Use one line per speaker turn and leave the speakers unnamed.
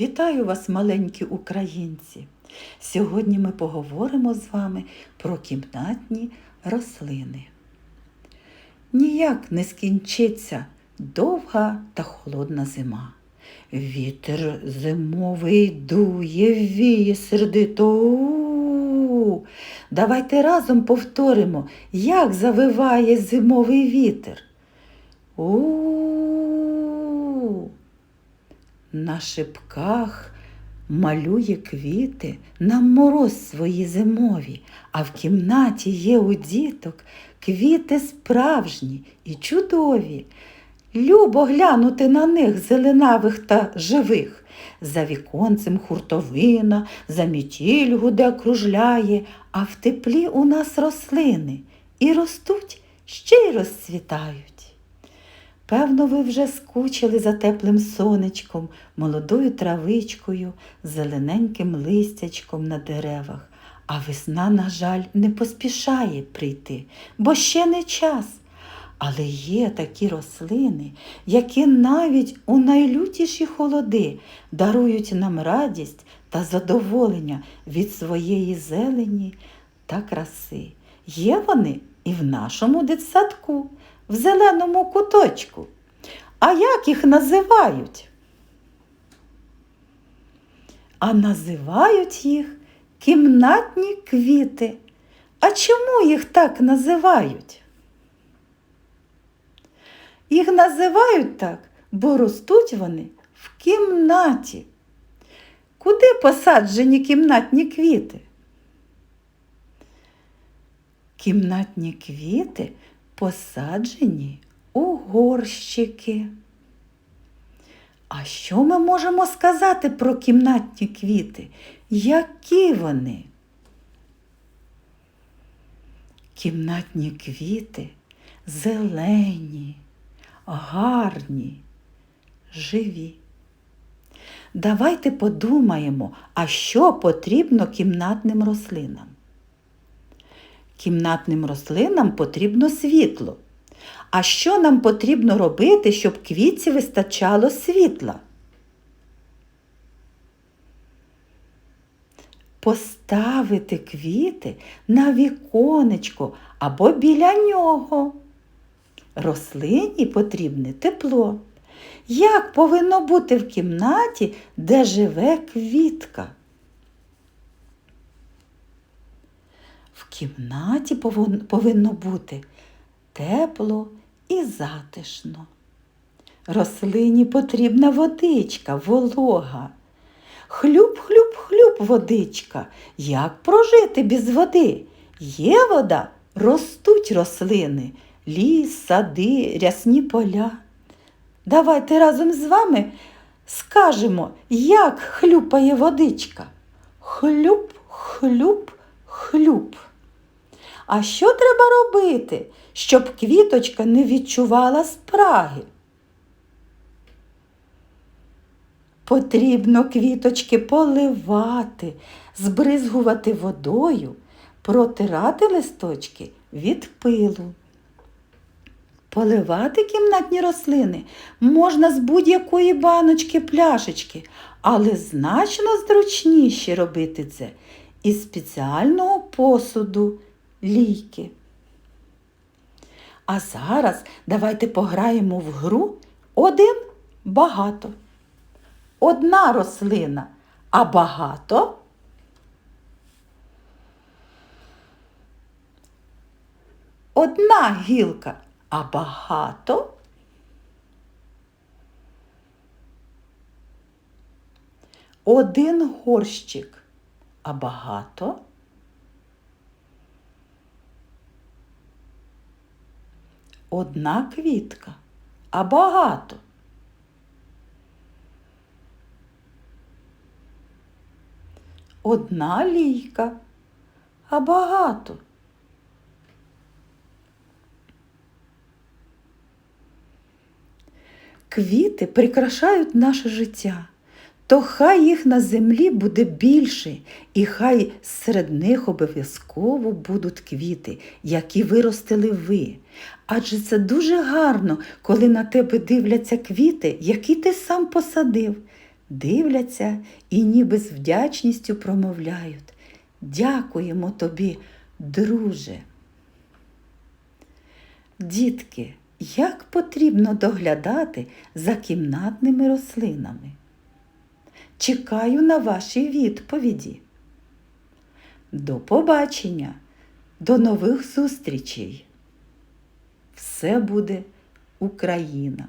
Вітаю вас, маленькі українці! Сьогодні ми поговоримо з вами про кімнатні рослини. Ніяк не скінчиться довга та холодна зима. Вітер зимовий дує, віє сердито. У-у-у. Давайте разом повторимо, як завиває зимовий вітер. У-у-у. На шипках малює квіти на мороз свої зимові, а в кімнаті є у діток квіти справжні і чудові. Любо глянути на них зеленавих та живих. За віконцем хуртовина, за мітіль гуде кружляє, а в теплі у нас рослини і ростуть, ще й розцвітають. Певно, ви вже скучили за теплим сонечком, молодою травичкою, зелененьким листячком на деревах. А весна, на жаль, не поспішає прийти, бо ще не час. Але є такі рослини, які навіть у найлютіші холоди дарують нам радість та задоволення від своєї зелені та краси. Є вони і в нашому дитсадку, в зеленому куточку. А як їх називають? А називають їх кімнатні квіти. А чому їх так називають? Їх називають так, бо ростуть вони в кімнаті. Куди посаджені кімнатні квіти? Кімнатні квіти посаджені у горщики. А що ми можемо сказати про кімнатні квіти? Які вони? Кімнатні квіти зелені, гарні, живі. Давайте подумаємо, а що потрібно кімнатним рослинам. Кімнатним рослинам потрібно світло. А що нам потрібно робити, щоб квітці вистачало світла? Поставити квіти на віконечко або біля нього. Рослині потрібне тепло. Як повинно бути в кімнаті, де живе квітка? В кімнаті повинно бути тепло і затишно. Рослині потрібна водичка, волога. Хлюб-хлюб-хлюб водичка. Як прожити без води? Є вода, ростуть рослини, ліс, сади, рясні поля. Давайте разом з вами скажемо, як хлюпає водичка. Хлюб, хлюб, хлюб. А що треба робити, щоб квіточка не відчувала спраги? Потрібно квіточки поливати, збризгувати водою, протирати листочки від пилу. Поливати кімнатні рослини можна з будь-якої баночки пляшечки, але значно зручніше робити це із спеціального посуду лійки. А зараз давайте пограємо в гру один багато. Одна рослина, а багато. Одна гілка, а багато. Один горщик, а багато. Одна квітка, а багато. Одна лійка, а багато. Квіти прикрашають наше життя, то хай їх на землі буде більше, і хай серед них обов'язково будуть квіти, які виростили ви. Адже це дуже гарно, коли на тебе дивляться квіти, які ти сам посадив. Дивляться і ніби з вдячністю промовляють. Дякуємо тобі, друже. Дітки, як потрібно доглядати за кімнатними рослинами. Чекаю на ваші відповіді. До побачення, до нових зустрічей! Все буде Україна!